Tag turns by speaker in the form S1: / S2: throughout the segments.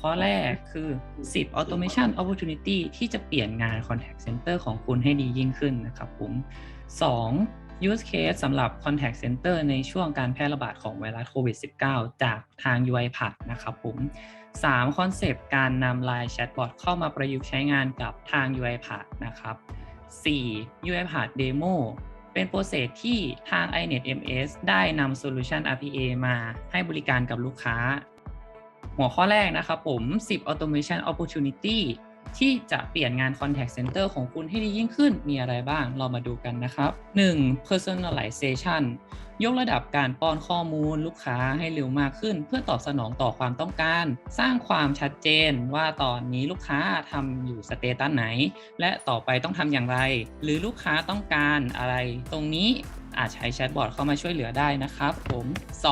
S1: ข้อแรกคือ 10 automation opportunity ที่จะเปลี่ยนงาน contact center ของคุณให้ดียิ่งขึ้นนะครับผม 2. use case สำหรับ contact center ในช่วงการแพร่ระบาดของไวรัสโควิด -19 จากทาง UiPath นะครับผม 3. คอนเซปต์การนำ Line Chatbot เข้ามาประยุกต์ใช้งานกับทาง UiPath นะครับ 4. UiPath Demo เป็นโปรเซสที่ทาง iNet MS ได้นำ Solution RPA มาให้บริการกับลูกค้า หัวข้อแรกนะครับผม 10 Automation Opportunity ที่จะเปลี่ยนงาน Contact Center ของคุณให้ดียิ่งขึ้นมีอะไรบ้าง เรามาดูกันนะครับ 1. Personalization ยกระดับการป้อนข้อมูลลูกค้าให้เร็วมากขึ้น เพื่อตอบสนองต่อความต้องการ สร้างความชัดเจนว่าตอนนี้ลูกค้าทำอยู่สเตตัสไหน และต่อไปต้องทำอย่างไร หรือลูกค้าต้องการอะไร ตรงนี้ อาจใช้แชทบอทเข้ามาช่วยเหลือได้นะครับ ผม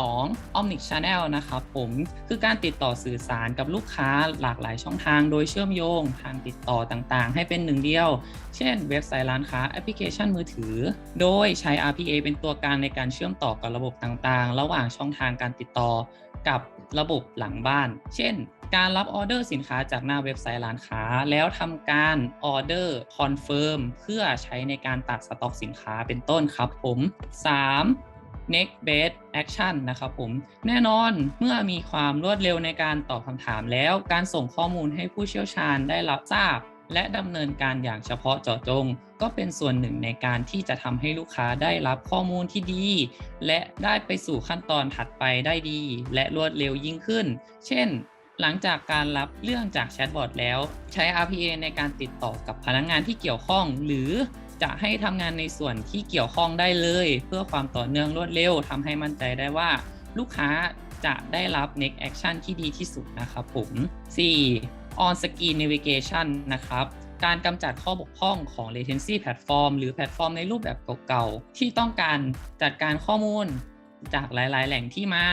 S1: 2. Omnic Channel นะครับผมคือการติดต่อสื่อสารกับลูกค้าหลากหลายช่องทางโดยเชื่อมโยง ทางติดต่อต่างๆ ให้เป็นหนึ่งเดียว เช่น เว็บไซต์ร้านค้าแอปพลิเคชันมือถือ โดยใช้ RPA เป็นตัวกลางในการเชื่อมต่อกับระบบต่างๆ ระหว่างช่องทางการติดต่อ กับระบบหลังบ้าน เช่น การรับออเดอร์สินค้าจากหน้าเว็บไซต์ร้านค้า แล้วทำการออเดอร์คอนเฟิร์มเพื่อใช้ในการตัดสต็อกสินค้าเป็นต้นครับผม 3. next best action นะครับผม แน่นอนเมื่อมีความรวดเร็วในการตอบคำถามแล้ว การส่งข้อมูลให้ผู้เชี่ยวชาญได้รับทราบ และดำเนินการอย่างเฉพาะเจาะจง ก็เป็นส่วนหนึ่งในการที่จะทำให้ลูกค้าได้รับข้อมูลที่ดี และได้ไปสู่ขั้นตอนถัดไปได้ดี และรวดเร็วยิ่งขึ้น เช่น หลังจากการรับเรื่องจากแชทบอทแล้ว ใช้ RPA ในการติดต่อกับพนักงงานที่เกี่ยวข้อง หรือจะให้ทำงานในส่วนที่เกี่ยวข้องได้เลย เพื่อความต่อเนื่องรวดเร็วทำให้มั่นใจได้ว่า ลูกค้าจะได้รับ next action ที่ดีที่สุดนะครับผม 4. On screen navigation นะครับการกำจัดข้อบกพร่องของ latency platform หรือแพลตฟอร์มในรูปแบบเก่าๆ ที่ต้องการจัดการข้อมูลจากหลายๆ แหล่งที่มา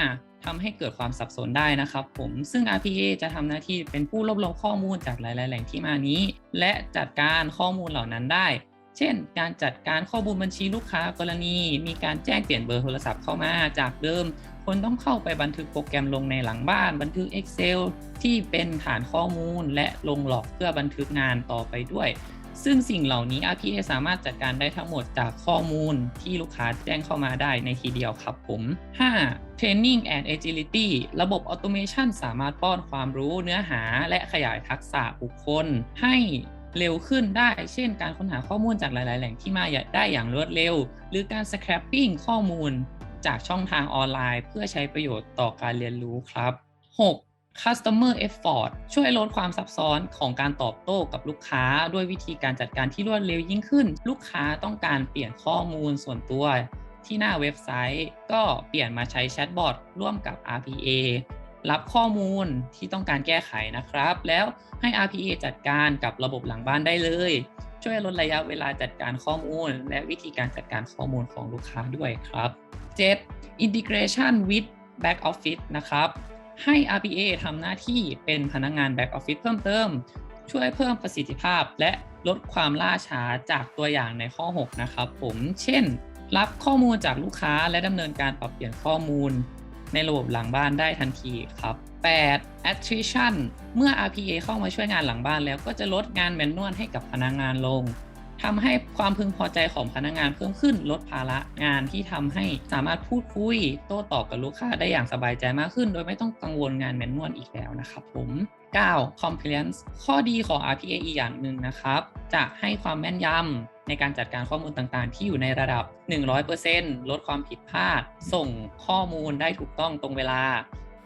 S1: ทำให้เกิดความสับสนได้นะครับผมซึ่ง RPA จะทำหน้าที่เป็นผู้รวบรวมข้อมูลจากหลาย ๆ แหล่งที่มานี้ และจัดการข้อมูลเหล่านั้นได้ เช่น การจัดการข้อมูลบัญชีลูกค้ากรณี มีการแจ้งเปลี่ยนเบอร์โทรศัพท์เข้ามาจากเดิมคนต้องเข้าไปบันทึกโปรแกรมลงในหลังบ้าน บันทึก Excel ที่เป็นฐานข้อมูลและลงหลอกเพื่อบันทึกงานต่อไปด้วย ซึ่งสิ่งเหล่านี้ RPA สามารถจัดการได้ทั้งหมดจากข้อมูลที่ลูกค้าแจ้งเข้ามาได้ในทีเดียวครับผม 5. Training and Agility ระบบ Automation สามารถป้อนความรู้เนื้อหาและขยายทักษะบุคคลให้เร็วขึ้นได้ เช่น การค้นหาข้อมูลจากหลาย ๆ แหล่งที่มาได้อย่างรวดเร็ว หรือการ scrapping ข้อมูล จากช่องทางออนไลน์ เพื่อใช้ประโยชน์ต่อการเรียนรู้ครับ 6. Customer Effort ช่วยลดความซับซ้อนของการตอบโต้กับลูกค้า ด้วยวิธีการจัดการที่รวดเร็วยิ่งขึ้น ลูกค้าต้องการเปลี่ยนข้อมูลส่วนตัว ที่หน้าเว็บไซต์ ก็เปลี่ยนมาใช้แชทบอทร่วมกับ RPA รับข้อมูลที่ต้องการแก้ไขนะครับ แล้วให้ RPA จัดการกับระบบหลังบ้านได้เลย ช่วยลดระยะเวลาจัดการข้อมูล และวิธีการจัดการข้อมูลของลูกค้าด้วยครับ 7. Integration with Back Office นะครับ ให้ RPA ทำหน้าที่เป็นพนักงงาน Back Office เพิ่มเติม ช่วยเพิ่มประสิทธิภาพและลดความล่าช้าจากตัวอย่างในข้อ 6 นะครับผม เช่น รับข้อมูลจากลูกค้าและดำเนินการปรับเปลี่ยนข้อมูล ในระบบหลังบ้านได้ทันทีครับ 8. attrition เมื่อ RPA เข้ามาช่วยงานหลังบ้านแล้วก็จะลดงานแมนนวลให้กับพนักงงานลง ทำให้ความพึงพอใจของพนักงานเพิ่มขึ้นลดภาระงานที่ทำให้สามารถพูดคุยโต้ตอบกับลูกค้าได้อย่างสบายใจมากขึ้น โดยไม่ต้องกังวลงานแมนนวลอีกแล้วนะครับผม 9. compliance ข้อดีของ RPA อีกอย่างหนึ่งนะครับ จะให้ความแม่นยำในการจัดการข้อมูลต่างๆ ที่อยู่ในระดับ 100%ลดความผิดพลาด ส่งข้อมูลได้ถูกต้องตรงเวลา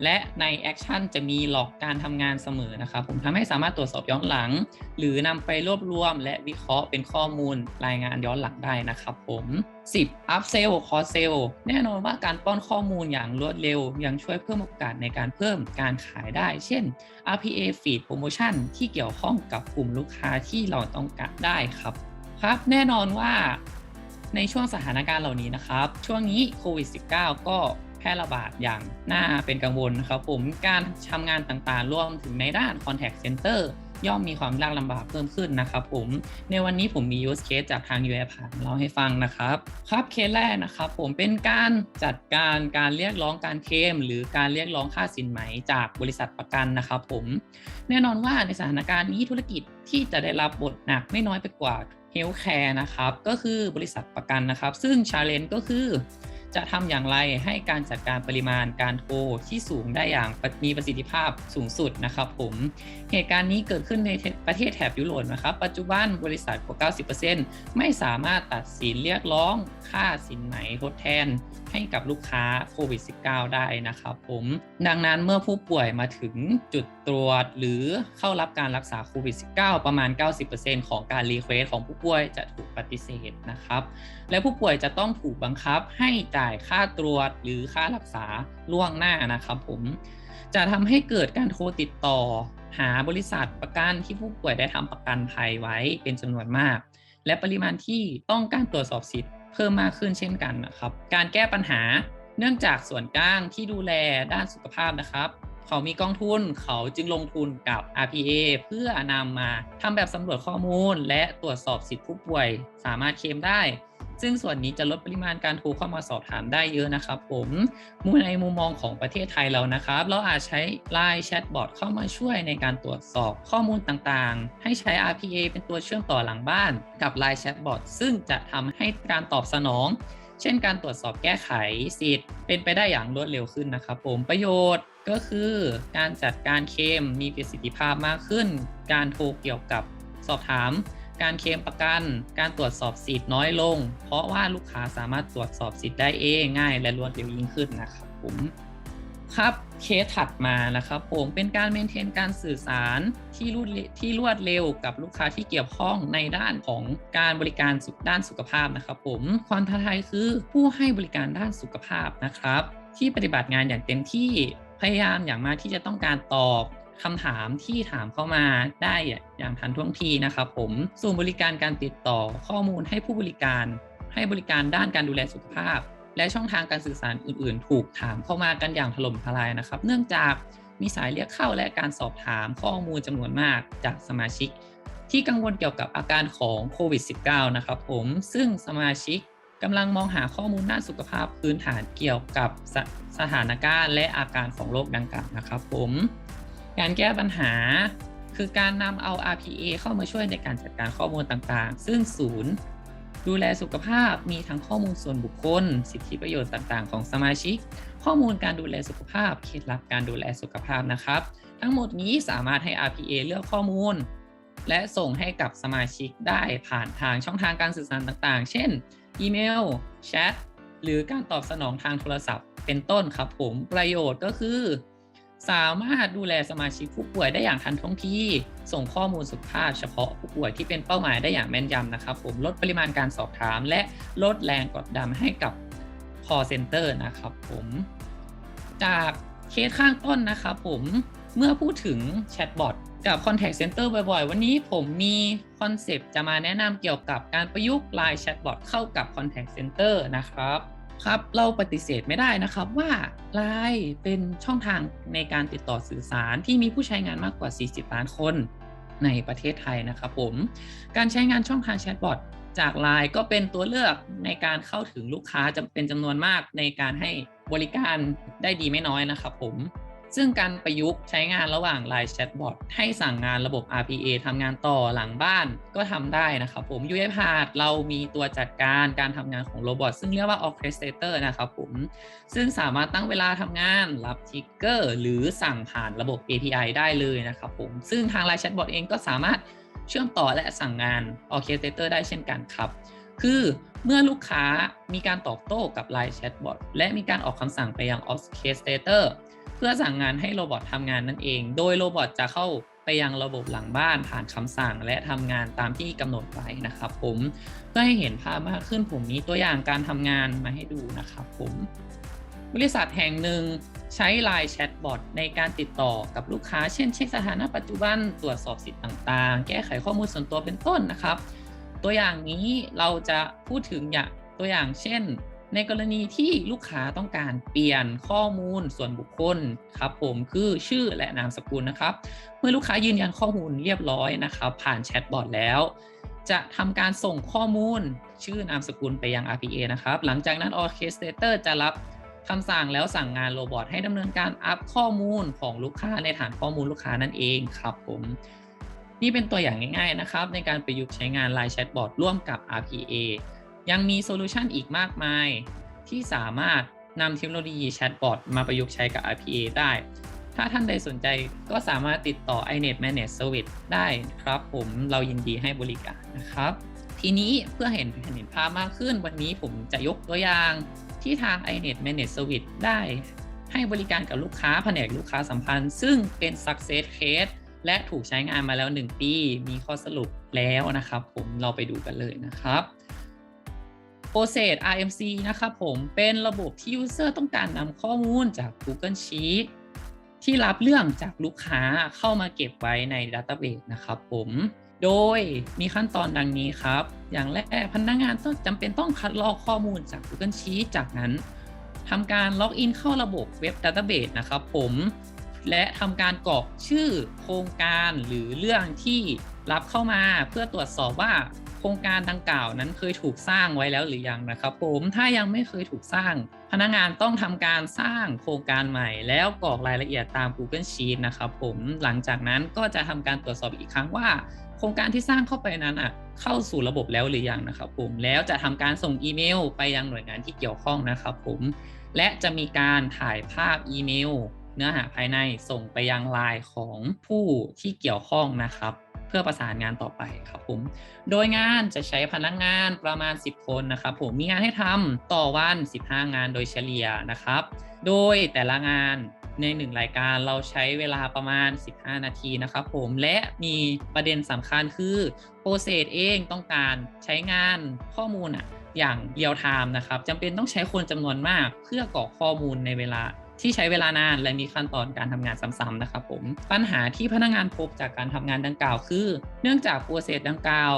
S1: และในแอคชั่นจะมีหลอกการทำงานเสมอนะครับผมทำให้สามารถตรวจสอบย้อนหลัง หรือนำไปรวบรวม และวิเคราะห์เป็นข้อมูลรายงานย้อนหลังได้นะครับผม 10 up sell cross sell แน่นอนว่าการป้อนข้อมูลอย่างรวดเร็ว ยังช่วยเพิ่มโอกาสในการเพิ่มการขายได้ เช่น RPA feed promotion ที่เกี่ยวข้องกับกลุ่มลูกค้าที่เราต้องการได้ครับครับ แน่นอนว่าในช่วงสถานการณ์เหล่านี้นะครับ ช่วงนี้โควิด -19 ก็ พร่ระบาดอย่างน่าเป็นกังวลนะครับผมการทำงานต่างๆ รวมถึงในด้าน contact center ย่อมมีความยากลำบากเพิ่มขึ้นนะครับผม ในวันนี้ผมมี use case จากทาง UI ผ่านเล่าให้ฟังนะครับ ครับเคสแรกนะครับผมเป็นการจัดการการเรียกร้องการเคลมหรือการเรียกร้องค่าสินไหมจากบริษัทประกันนะครับผม แน่นอนว่าในสถานการณ์นี้ธุรกิจที่จะได้รับบทหนักไม่น้อยไปกว่า Healthcare นะครับ ก็คือบริษัทประกันนะครับ ซึ่ง Challenge ก็คือ จะทำอย่างไรให้การจัดการปริมาณการโทรที่สูงได้อย่างมีประสิทธิภาพสูงสุดนะครับผมเหตุการณ์นี้เกิดขึ้นในประเทศแถบยุโรปนะครับ ปัจจุบันบริษัทกว่า90%ไม่สามารถตัดสินเรียกร้องค่าสินไหมทดแทนให้กับลูกค้าโควิด -19 ได้นะครับผมดังนั้นเมื่อผู้ป่วยมาถึงจุดตรวจหรือเข้ารับการรักษาโควิด -19 ประมาณ 90%ของการรีเควสของผู้ป่วยจะถูกปฏิเสธนะครับ และผู้ป่วยจะต้องถูกบังคับให้จ่ายค่าตรวจหรือค่ารักษาล่วงหน้านะครับผมจะทำให้เกิดการโทรติดต่อ หาบริษัทประกันที่ผู้ป่วยได้ทำประกันภัยไว้เป็นจำนวนมาก และปริมาณที่ต้องการตรวจสอบสิทธิ์เพิ่มมากขึ้นเช่นกันนะครับ การแก้ปัญหาเนื่องจากส่วนกลางที่ดูแลด้านสุขภาพนะครับ เขามีกองทุนเขาจึงลงทุนกับ RPA เพื่อนำมาทำแบบสำรวจข้อมูล และตรวจสอบสิทธิผู้ป่วย สามารถเคลมได้ ซึ่งส่วนนี้จะลดปริมาณการโทรเข้ามาสอบถามได้เยอะนะครับผมมูในมุมมองของประเทศไทยเรานะครับ เราอาจใช้ Line Chatbot เข้ามาช่วยในการตรวจสอบข้อมูลต่างๆ ให้ใช้ RPA เป็นตัวเชื่อมต่อหลังบ้านกับ Line Chatbot ซึ่งจะทำให้การตอบสนองเช่นการตรวจสอบแก้ไขสิทธิ์เป็นไปได้อย่างรวดเร็วขึ้นนะครับผมประโยชน์ก็คือการจัดการเคมมีประสิทธิภาพมากขึ้น การโทรเกี่ยวกับสอบถาม การเคลมประกัน การตรวจสอบสิทธิ์น้อยลง เพราะว่าลูกค้าสามารถตรวจสอบสิทธิ์ได้เองง่าย และรวดเร็วยิ่งขึ้นนะครับผมครับเคสถัดมานะครับผมเป็นการเมนเทนการสื่อสารที่รวดที่รวดเร็วกับลูกค้าที่เกี่ยวข้องในด้านของการบริการด้านสุขภาพนะครับผมความท้าทายคือผู้ให้บริการด้านสุขภาพนะครับ ที่ปฏิบัติงานอย่างเต็มที่พยายามอย่างมากที่จะต้องการตอบ คำถามที่ถามเข้ามาได้อย่างทันท่วงทีนะครับผมส่วนบริการการติดต่อข้อมูลให้ผู้บริการ ให้บริการด้านการดูแลสุขภาพ และช่องทางการสื่อสารอื่น ๆ ถูกถามเข้ามากันอย่างถล่มทลายนะครับ เนื่องจากมีสายเรียกเข้าและการสอบถามข้อมูลจำนวนมากจากสมาชิก ที่กังวลเกี่ยวกับอาการของโควิด -19 นะครับผมซึ่งสมาชิกกำลังมองหาข้อมูลด้านสุขภาพพื้นฐานเกี่ยวกับสสถานการณ์และอาการของโรคดังกล่าวนะครับผม การแก้ปัญหาคือการนำเอา RPA เข้ามาช่วยในการจัดการข้อมูลต่างๆ ซึ่งศูนย์ดูแลสุขภาพมีทั้งข้อมูลส่วนบุคคล สิทธิประโยชน์ต่างๆ ของสมาชิก ข้อมูลการดูแลสุขภาพ เคล็ดลับการดูแลสุขภาพนะครับ ทั้งหมดนี้สามารถให้ RPA เลือกข้อมูล และส่งให้กับสมาชิกได้ผ่านทางช่องทางการสื่อสารต่างๆ เช่น อีเมล แชท หรือการตอบสนองทางโทรศัพท์ เป็นต้นครับผม ประโยชน์ก็คือ สามารถดูแลสมาชิกผู้ป่วยได้อย่างทันท่วงทีส่งข้อมูลสุขภาพเฉพาะผู้ป่วยที่เป็นเป้าหมายได้อย่างแม่นยำนะครับ ผมลดปริมาณการสอบถาม และลดแรงกดดันให้กับ call center นะครับ ผม จากเคสข้างต้นนะครับผมเมื่อพูดถึงแชทบอทกับ Contact Center บ่อยๆ วันนี้ผมมีคอนเซปต์จะมาแนะนำเกี่ยวกับการประยุกต์ Line Chatbot เข้ากับ Contact Center นะครับ ครับเราปฏิเสธไม่ได้นะครับว่า Line เป็นช่องทางในการติดต่อสื่อสารที่มีผู้ใช้งานมากกว่า 40 ล้านคนในประเทศไทยนะครับผม การใช้งานช่องทางแชทบอทจาก Line ก็เป็นตัวเลือกในการเข้าถึงลูกค้าจำเป็นจำนวนมากในการให้บริการได้ดีไม่น้อยนะครับผม ซึ่งการประยุกต์ใช้งานระหว่าง Line Chatbot ให้สั่งงานระบบ RPA ทำงานต่อหลังบ้านก็ทำได้นะครับผม UiPath เรามีตัวจัดการการทำงานของโรบอทซึ่งเรียกว่า Orchestrator นะครับผม ซึ่งสามารถตั้งเวลาทำงานรับทิกเกอร์หรือสั่งผ่านระบบ API ได้เลยนะครับผม ซึ่งทาง Line Chatbot เองก็สามารถเชื่อมต่อและสั่งงาน Orchestrator ได้เช่นกันครับ คือเมื่อลูกค้ามีการตอบโต้กับ Line Chatbot และมีการออกคำสั่งไปยัง Orchestrator พื่อสั่งงานให้โรบอททำงานนั่นเอง โดยโรบอทจะเข้าไปยังระบบหลังบ้านผ่านคำสั่งและทำงานตามที่กำหนดไว้นะครับ ผมเพื่อให้เห็นภาพมากขึ้นผมมีตัวอย่างการทำงานมาให้ดูนะครับผมบริษัทแห่งหนึ่งใช้ Line Chatbot ในการติดต่อกับลูกค้า เช่นเช็คสถานะปัจจุบันตรวจสอบสิทธิ์ต่างๆ แก้ไขข้อมูลส่วนตัวเป็นต้นนะครับ ตัวอย่างนี้เราจะพูดถึงอย่างตัวอย่างเช่น ในกรณีที่ลูกค้าต้องการเปลี่ยนข้อมูลส่วนบุคคลครับผมคือชื่อและนามสกุลนะครับ เมื่อลูกค้ายืนยันข้อมูลเรียบร้อยนะครับ ผ่านแชทบอทแล้ว จะทำการส่งข้อมูลชื่อนามสกุลไปยัง RPA นะครับ หลังจากนั้น Orchestrator จะรับคำสั่งแล้วสั่งงานโรบอทให้ดำเนินการอัพข้อมูลของลูกค้าในฐานข้อมูลลูกค้านั่นเองครับผมนี่เป็นตัวอย่างง่ายๆนะครับ ในการประยุกต์ใช้งาน Line Chatbot ร่วมกับ RPA ยังมีโซลูชันอีกมากมาย ที่สามารถนำเทคโนโลยีแชทบอทมาประยุกต์ใช้กับ RPA ได้ ถ้าท่านใดสนใจก็สามารถติดต่อ iNet Manage Service ได้ครับผมเรายินดีให้บริการนะครับ ทีนี้เพื่อเห็นเห็นภาพมากขึ้นวันนี้ผมจะยกตัวอย่างที่ทาง iNet Manage Service ได้ให้บริการกับลูกค้าแผนกลูกค้าสัมพันธ์ ซึ่งเป็น Success Case และถูกใช้งานมาแล้ว 1 ปี มีข้อสรุปแล้วนะครับ ผมเราไปดูกันเลยนะครับ Process RMC นะครับผมเป็นระบบที่ User ต้องการนำข้อมูลจาก Google Sheet ที่รับเรื่องจากลูกค้าเข้ามาเก็บไว้ใน Database นะครับผมโดยมีขั้นตอนดังนี้ครับ อย่างแรกพนักงานต้องจำเป็นต้องคัดลอกข้อมูลจาก Google Sheet จากนั้นทำการล็อกอินเข้าระบบเว็บ Database นะครับผมและทำการกรอกชื่อโครงการหรือเรื่องที่ รับเข้ามาเพื่อตรวจสอบว่าโครงการดังกล่าวนั้นเคยถูกสร้างไว้แล้วหรือยังนะครับผมถ้ายังไม่เคยถูกสร้าง พนักงานต้องทำการสร้างโครงการใหม่ แล้วกรอกรายละเอียดตาม Google Sheet นะครับผมหลังจากนั้นก็จะทำการตรวจสอบอีกครั้งว่า โครงการที่สร้างเข้าไปนั้นอะเข้าสู่ระบบแล้วหรือยังนะครับผมแล้วจะทำการส่งอีเมล ไปยังหน่วยงานที่เกี่ยวข้องนะครับผมและจะมีการถ่ายภาพอีเมล เนื้อหาภายในส่งไปยังไลน์ของผู้ที่เกี่ยวข้องนะครับ พื่อประสานงานต่อไปครับผม โดยงานจะใช้พนักงานประมาณ 10 คนนะครับผมมีงานให้ทำต่อวัน 15 งานโดยเฉลี่ยนะครับ โดยแต่ละงานในหนึ่งรายการเราใช้เวลาประมาณ 15 นาทีนะครับผมและมีประเด็นสำคัญคือโปรเซสเองต้องการใช้งานข้อมูลอะอย่างเรียลไทม์นะครับจำเป็นต้องใช้คนจำนวนมากเพื่อกรอกข้อมูลในเวลา ที่ใช้เวลานานและมีขั้นตอนการทำงานซ้ำๆนะครับผมปัญหาที่พนักงานพบจากการทำงานดังกล่าว คือ เนื่องจากโปรเซสดังกล่าว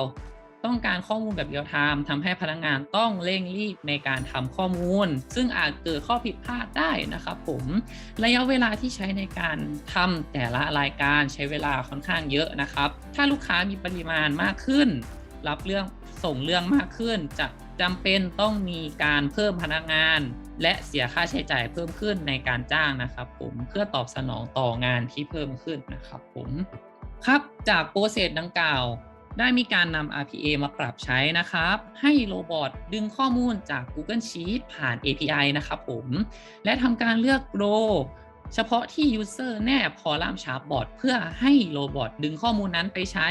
S1: ต้องการข้อมูลแบบเรียลไทม์ทำให้พนักงานต้องเร่งรีบในการทำข้อมูล ซึ่งอาจเกิดข้อผิดพลาดได้นะครับผมระยะเวลาที่ใช้ในการทำแต่ละรายการใช้เวลาค่อนข้างเยอะนะครับ ถ้าลูกค้ามีปริมาณมากขึ้น รับเรื่องส่งเรื่องมากขึ้นจะจำเป็นต้องมีการเพิ่มพนักงาน และเสียค่าใช้จ่ายเพิ่มขึ้นในการจ้างนะครับผมเพื่อตอบสนองต่องานที่เพิ่มขึ้นนะครับผมครับจากโปรเซสดังกล่าวได้มีการนำ RPA มาปรับใช้นะครับ ให้โรบอทดึงข้อมูลจาก Google Sheet ผ่าน API นะครับผม และทำการเลือกโรเฉพาะที่ User แนบคอลัมน์ชาร์ปบอทเพื่อให้โรบอทดึงข้อมูลนั้นไปใช้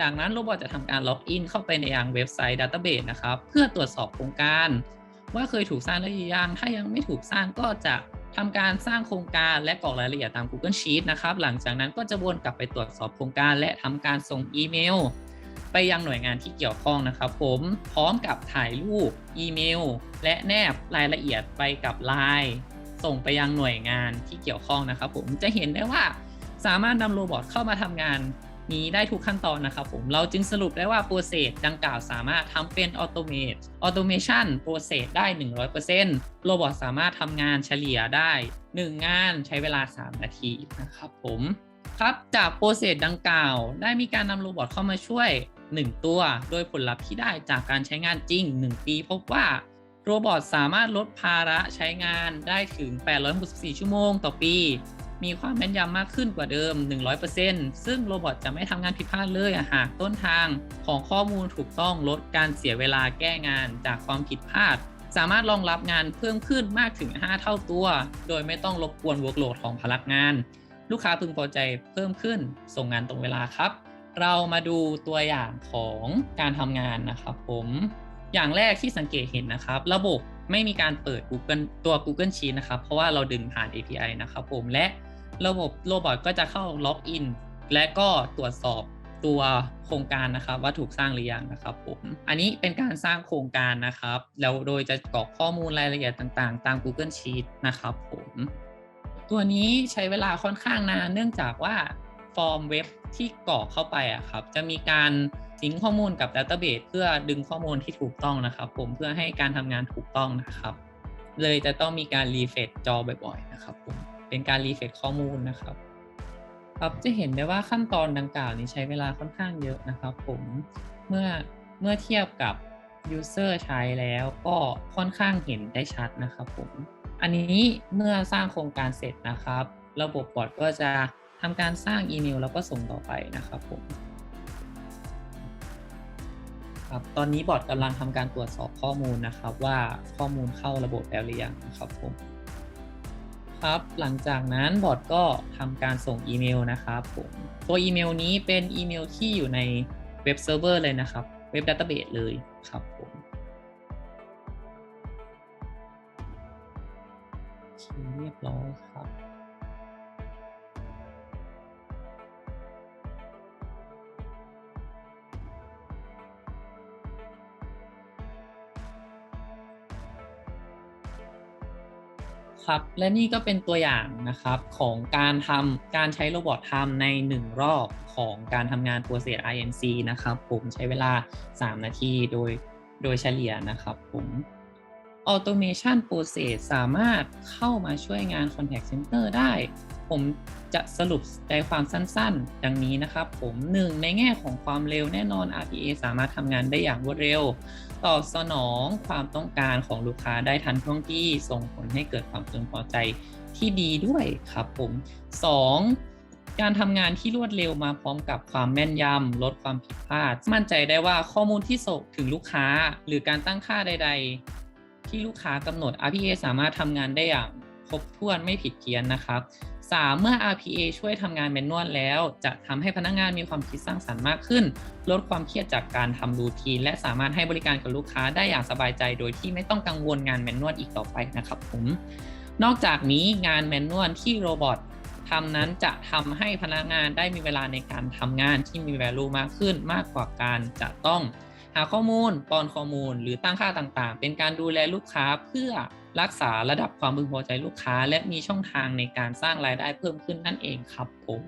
S1: จากนั้นโรบอทจะทำการล็อกอินเข้าไปในยังเว็บไซต์ Database นะครับ เพื่อตรวจสอบโครงการ ว่าเคยถูกสร้างหรือยัง ถ้ายังไม่ถูกสร้างก็จะทำการสร้างโครงการและกรอกรายละเอียดตาม Google Sheet นะครับ หลังจากนั้นก็จะวนกลับไปตรวจสอบโครงการและทำการส่งอีเมล ไปยังหน่วยงานที่เกี่ยวข้องนะครับ ผมพร้อมกับถ่ายรูปอีเมล และแนบรายละเอียดไปกับไลน์ส่งไปยังหน่วยงานที่เกี่ยวข้องนะครับ ผมจะเห็นได้ว่าสามารถนำโรบอทเข้ามาทำงาน นี้ได้ทุกขั้นตอนนะครับผม เราจึงสรุปได้ว่าโปรเซสดังกล่าวสามารถทำเป็นออโตเมตออโตเมชันโปรเซสได้ 100%โรบอทสามารถทำงานเฉลี่ยได้ 1 งานใช้เวลา 3 นาทีนะครับผมครับจากโปรเซสดังกล่าว ได้มีการนำโรบอทเข้ามาช่วย 1 ตัว โดยผลลัพธ์ที่ได้จากการใช้งานจริง 1 ปีพบว่าโรบอทสามารถลดภาระใช้งานได้ถึง 864 ชั่วโมงต่อปี มีความแม่นยำมากขึ้นกว่าเดิม 100%ซึ่งโรบอทจะไม่ทำงานผิดพลาดเลยหากต้นทางของข้อมูลถูกต้องลดการเสียเวลาแก้งานจากความผิดพลาด สามารถรองรับงานเพิ่มขึ้นมากถึง 5 เท่าตัว โดยไม่ต้องรบกวน workload ของพนักงาน ลูกค้าพึงพอใจเพิ่มขึ้น ส่งงานตรงเวลาครับ เรามาดูตัวอย่างของการทำงานนะครับผมอย่างแรกที่สังเกตเห็นนะครับ ระบบไม่มีการเปิด Google ตัว Google Sheet นะครับ เพราะว่าเราดึงผ่าน API นะครับผมและ ระบบโรบอทก็จะเข้าล็อกอินและก็ตรวจสอบตัวโครงการนะครับว่าถูกสร้างหรือยังนะครับผมอันนี้เป็นการสร้างโครงการนะครับ แล้วโดยจะกรอกข้อมูลรายละเอียดต่างๆ ตาม Google Sheet นะครับผมตัวนี้ใช้เวลาค่อนข้างนานเนื่องจากว่าฟอร์มเว็บที่กรอกเข้าไปอะครับ จะมีการสิงข้อมูลกับดัตเตอร์เบสเพื่อดึงข้อมูลที่ถูกต้องนะครับ ผมเพื่อให้การทำงานถูกต้องนะครับ เลยจะต้องมีการรีเฟรชจอบ่อยๆนะครับผม เป็นการรีเฟรชข้อมูลนะครับครับจะเห็นได้ว่าขั้นตอนดังกล่าวนี้ใช้เวลาค่อนข้างเยอะนะครับผมเมื่อเมื่อเทียบกับ User ใช้แล้วก็ค่อนข้างเห็นได้ชัดนะครับผมอันนี้เมื่อสร้างโครงการเสร็จนะครับ ระบบบอทก็จะทำการสร้างอีเมลแล้วก็ส่งต่อไปนะครับผมครับตอนนี้บอทกำลังทำการตรวจสอบข้อมูลนะครับ ว่าข้อมูลเข้าระบบแล้วหรือยังนะครับผม ครับ หลังจากนั้นบอทก็ทำการส่งอีเมลนะครับผมตัวอีเมลนี้เป็นอีเมลที่อยู่ในเว็บเซิร์ฟเวอร์เลยนะครับ เว็บดัตเตอร์เบสเลยครับผมเรียบร้อยครับ ครับ และนี่ก็เป็นตัวอย่างนะครับของการทำการใช้โรบอททำใน 1 รอบของการทำงานตัวเสด INC นะครับ ผมใช้เวลา 3 นาทีโดยโดยเฉลี่ยนะครับผม Automation Process สามารถเข้ามาช่วยงาน Contact Center ได้ ผมจะสรุปใจความสั้นๆ ดังนี้นะครับ ผม 1. ในแง่ของความเร็วแน่นอน RPA สามารถทำงานได้อย่างรวดเร็ว ตอบสนองความต้องการของลูกค้าได้ทันท่วงทีส่งผลให้เกิดความพึงพอใจที่ดีด้วยครับผม 2. การทำงานที่รวดเร็วมาพร้อมกับความแม่นยำลดความผิดพลาด มั่นใจได้ว่าข้อมูลที่ส่งถึงลูกค้า หรือการตั้งค่าใดๆ ที่ลูกค้ากำหนด RPA สามารถทำงานได้อย่างครบถ้วนไม่ผิดเพี้ยนนะครับ 3. เมื่อ RPA ช่วยทำงานแมนนวลแล้ว จะทำให้พนักงานมีความคิดสร้างสรรค์มากขึ้น ลดความเครียดจากการทำรูทีน และสามารถให้บริการกับลูกค้าได้อย่างสบายใจ โดยที่ไม่ต้องกังวลงานแมนนวลอีกต่อไปนะครับผม นอกจากนี้งานแมนนวลที่โรบอททำนั้นจะทำให้พนักงานได้มีเวลาในการทำงานที่มี value มากขึ้นมากกว่าการจะต้อง หาข้อมูลป้อนข้อมูล หรือตั้งค่าต่างๆ เป็นการดูแลลูกค้าเพื่อรักษาระดับความพึงพอใจลูกค้า และมีช่องทางในการสร้างรายได้เพิ่มขึ้นนั่นเองครับผม